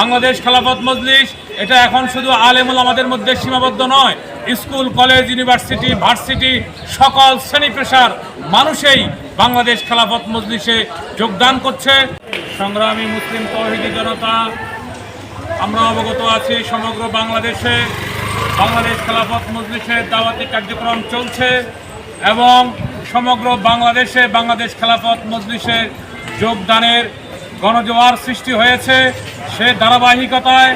বাংলাদেশ খেলাফত মজলিস, এটা এখন শুধু আলেমুল আমাদের মধ্যে সীমাবদ্ধ নয়। স্কুল, কলেজ, ইউনিভার্সিটি, ভার্সিটি, সকল শ্রেণি পেশার মানুষেই বাংলাদেশ খেলাফত মজলিসে যোগদান করছে। সংগ্রামী মুসলিম তৌহিদি জনতা, আমরা অবগত আছি সমগ্র বাংলাদেশে। বাংলাদেশ খেলাফত মজলিসের দাওয়াতি কার্যক্রম চলছে এবং সমগ্র বাংলাদেশে বাংলাদেশ খেলাফত মজলিসের যোগদানের গণজোয়ার সৃষ্টি হয়েছে, সে ধারাবাহিকতায়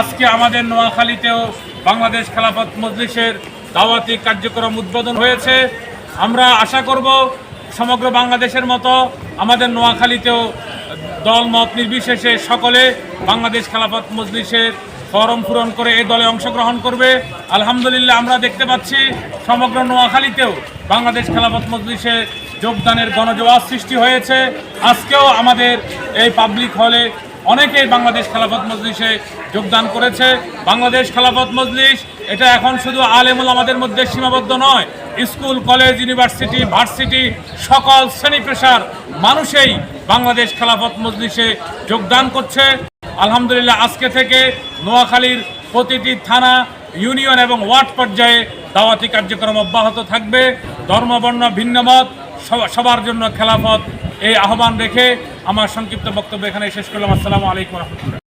আজকে আমাদের নোয়াখালীতেও বাংলাদেশ খেলাফত মজলিসের দাওয়াতি কার্যক্রম উদ্বোধন হয়েছে। আমরা আশা করব সমগ্র বাংলাদেশের মতো আমাদের নোয়াখালীতেও দল মত নির্বিশেষে সকলে বাংলাদেশ খেলাফত মজলিসের ফরম পূরণ করে এই দলে অংশগ্রহণ করবে। আলহামদুলিল্লাহ আমরা দেখতে পাচ্ছি, সমগ্র নোয়াখালীতেও বাংলাদেশ খেলাফত মজলিসে যোগদানের গণজোয়ার সৃষ্টি হয়েছে। আজকেও আমাদের এই পাবলিক হলে অনেকেই বাংলাদেশ খেলাফত মজলিসে যোগদান করেছে। বাংলাদেশ খেলাফত মজলিস, এটা এখন শুধু আলেমুল আমাদের মধ্যে সীমাবদ্ধ নয়, স্কুল, কলেজ, ইউনিভার্সিটি, ভার্সিটি, সকল শ্রেণি পেশার মানুষেই বাংলাদেশ খেলাফত মজলিসে যোগদান করছে। আলহামদুলিল্লাহ আজকে থেকে নোয়াখালীর প্রতিটি থানা, ইউনিয়ন এবং ওয়ার্ড পর্যায়ে দাওয়াতি কার্যক্রম অব্যাহত থাকবে। ধর্মবর্ণ ভিন্নমত মত সবার জন্য খেলাফত, এই আহ্বান রেখে আমার সংক্ষিপ্ত বক্তব্য এখানে শেষ করলাম। আসসালামু আলাইকুম রহমতুল্লাহ।